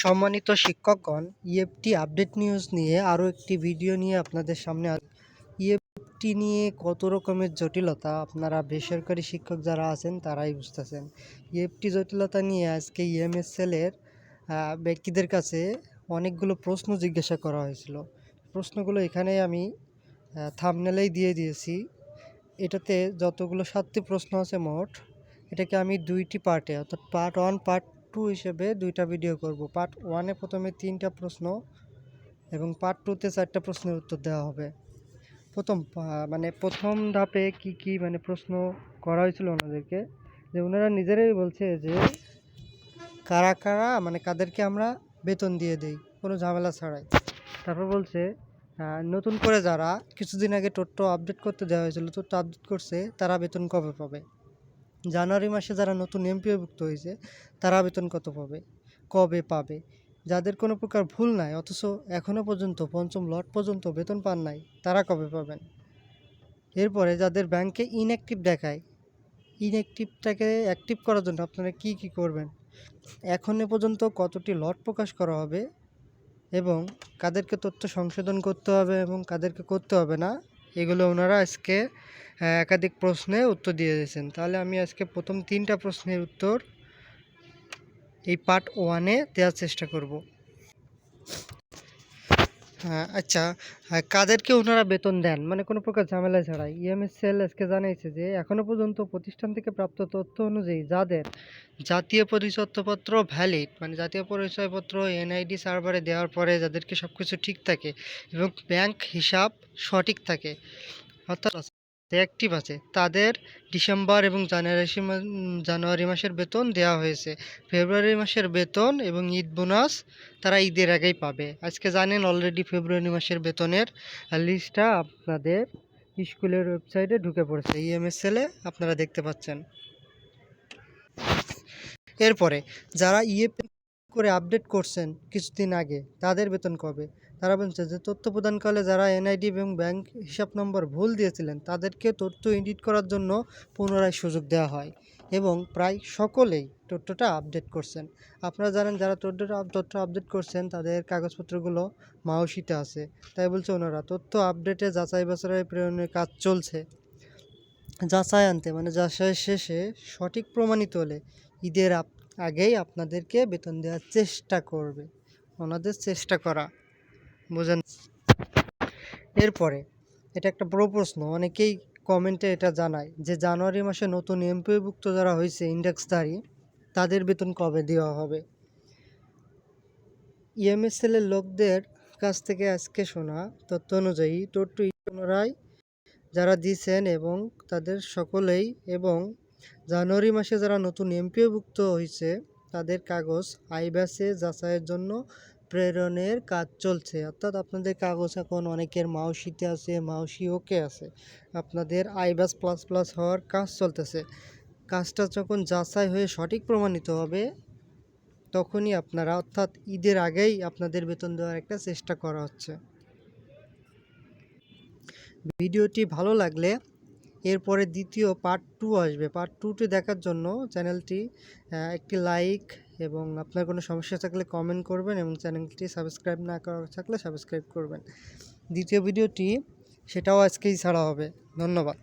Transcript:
সম্মানিত শিক্ষকগণ EFT update news নিয়ে আরও একটি ভিডিও নিয়ে আপনাদের সামনে ইএফটি নিয়ে কত রকমের জটিলতা? আপনারা বেসরকারি শিক্ষক যারা আছেন, তারাই বুঝতেছেন। ইএফটি জটিলতা নিয়ে আজকে ইএমএসএলের ব্যক্তিদের কাছে অনেকগুলো প্রশ্ন জিজ্ঞাসা করা হয়েছিল। প্রশ্নগুলো এখানে আমি থামনেলেই দিয়ে দিয়েছি। এটাতে যতগুলো সাতটি প্রশ্ন আছে মোট, এটাকে আমি দুইটি পার্টে অর্থাৎ পার্ট ওয়ান পার্ট টু হিসেবে দুইটা ভিডিও করব। পার্ট ওয়ানে প্রথমে তিনটা প্রশ্ন এবং পার্ট টুতে চারটা প্রশ্নের উত্তর দেওয়া হবে। প্রথম মানে প্রথম ধাপে কি কি মানে প্রশ্ন করা হয়েছিল ওনাদেরকে? যে ওনারা নিজেরাই বলছে যে কারা কারা মানে কাদেরকে আমরা বেতন দিয়ে দেই, কোনো ঝামেলা ছাড়াই। তারপর বলছে নতুন করে যারা কিছুদিন আগে টোটো আপডেট করতে দেওয়া হয়েছিল টোটো আপডেট করছে, তারা বেতন কবে পাবে? জানুয়ারি মাসে যারা নতুন এমপিওভুক্ত হয়েছে, তারা বেতন কত পাবে? কবে পাবে? যাদের কোনো প্রকার ভুল নাই, অথচ এখনও পর্যন্ত পঞ্চম লট পর্যন্ত বেতন পান নাই, তারা কবে পাবেন? এরপরে যাদের ব্যাংকে ইনঅ্যাক্টিভ দেখায় ইনঅ্যাক্টিভটাকে অ্যাক্টিভ করার জন্য আপনারা কি কি করবেন? এখনও পর্যন্ত কতটি লট প্রকাশ করা হবে এবং কাদেরকে তথ্য সংশোধন করতে হবে এবং কাদেরকে করতে হবে না? এগুলো ওনারা আজকে একাধিক প্রশ্নে উত্তর দিয়ে দিয়েছেন। তাহলে আমি আজকে প্রথম তিনটা প্রশ্নের উত্তর এই পার্ট ওয়ানে দেওয়ার চেষ্টা করব। হ্যাঁ আচ্ছা। কাদেরকে ওনারা বেতন দেন? মানে কোনো প্রকার ঝামেলা ছাড়াই। ইএমএসএল আজকে জানাইছে যে এখনও পর্যন্ত প্রতিষ্ঠান থেকে প্রাপ্ত তথ্য অনুযায়ী যাদের জাতীয় পরিচয়পত্র ভ্যালিড মানে জাতীয় পরিচয়পত্র এনআইডি সার্ভারে দেওয়ার পরে যাদেরকে সব কিছু ঠিক থাকে এবং ব্যাংক হিসাব সঠিক থাকে, অর্থাৎ অ্যাক্টিভ আছে। তাদের ডিসেম্বর এবং জানুয়ারি জানুয়ারি মাসের বেতন দেওয়া হয়েছে। ফেব্রুয়ারি মাসের বেতন এবং ঈদ বোনাস তারা ঈদের আগেই পাবে। আজকে জানেন অলরেডি ফেব্রুয়ারি মাসের বেতনের লিস্টটা আপনাদের স্কুলের ওয়েবসাইটে ঢুকে পড়েছে। ইএমএসএলে আপনারা দেখতে পাচ্ছেন। এরপরে যারা ইএ করে আপডেট করছেন কিছুদিন আগে, তাদের বেতন কবে? তারা বলছে যে তথ্য প্রদানকালে যারা এনআইডি এবং ব্যাংক হিসাব নম্বর ভুল দিয়েছিলেন, তাদেরকে তথ্য এডিট করার জন্য পুনরায় সুযোগ দেওয়া হয় এবং প্রায় সকলেই তথ্যটা আপডেট করছেন। আপনারা জানেন, যারা তথ্যটা তথ্য আপডেট করছেন, তাদের কাগজপত্রগুলো মাউসিতে আছে। তাই বলছে ওনারা, তথ্য আপডেটে যাচাই বাছাই প্রেরণের কাজ চলছে। যাচাই আনতে মানে যাচাই শেষে সঠিক প্রমাণিত হলে ঈদের আগেই আপনাদেরকে বেতন দেওয়ার চেষ্টা করবে। ওনাদের চেষ্টা করা। বোঝেন। এরপরে, এটা একটা বড় প্রশ্ন, অনেকেই কমেন্টে এটা জানায় যে জানুয়ারি মাসে নতুন এমপিভুক্ত যারা হয়েছে ইন্ডেক্সধারী, তাদের বেতন কবে দেওয়া হবে? ইএমএসএলের লোকদের কাছ থেকে আজকে শোনা তথ্য অনুযায়ী টোট্টু পুনরায় যারা দিয়েছেন এবং তাদের সকলেই এবং জানুয়ারি মাসে যারা নতুন এমপিওভুক্ত হয়েছে, তাদের কাগজ আইব্যাসে যাচাইয়ের জন্য প্রেরণের কাজ চলছে। অর্থাৎ আপনাদের কাগজ এখন অনেকের মাউসিতে আছে, মাউসি ওকে আছে। আপনাদের আইবাস প্লাস প্লাস হওয়ার কাজ চলতেছে। কাজটা যখন যাচাই হয়ে সঠিক প্রমাণিত হবে, তখনই আপনারা, অর্থাৎ ঈদের আগেই আপনাদের বেতন দেওয়ার একটা চেষ্টা করা হচ্ছে। ভিডিওটি ভালো লাগলে এরপরে দ্বিতীয় পার্ট টু আসবে। পার্ট টুটি দেখার জন্য চ্যানেলটি একটি লাইক এবং আপনার কোনো সমস্যা থাকলে কমেন্ট করবেন এবং চ্যানেলটি সাবস্ক্রাইব না করা থাকলে সাবস্ক্রাইব করবেন। দ্বিতীয় ভিডিওটি সেটাও আজকেই ছাড়া হবে। ধন্যবাদ।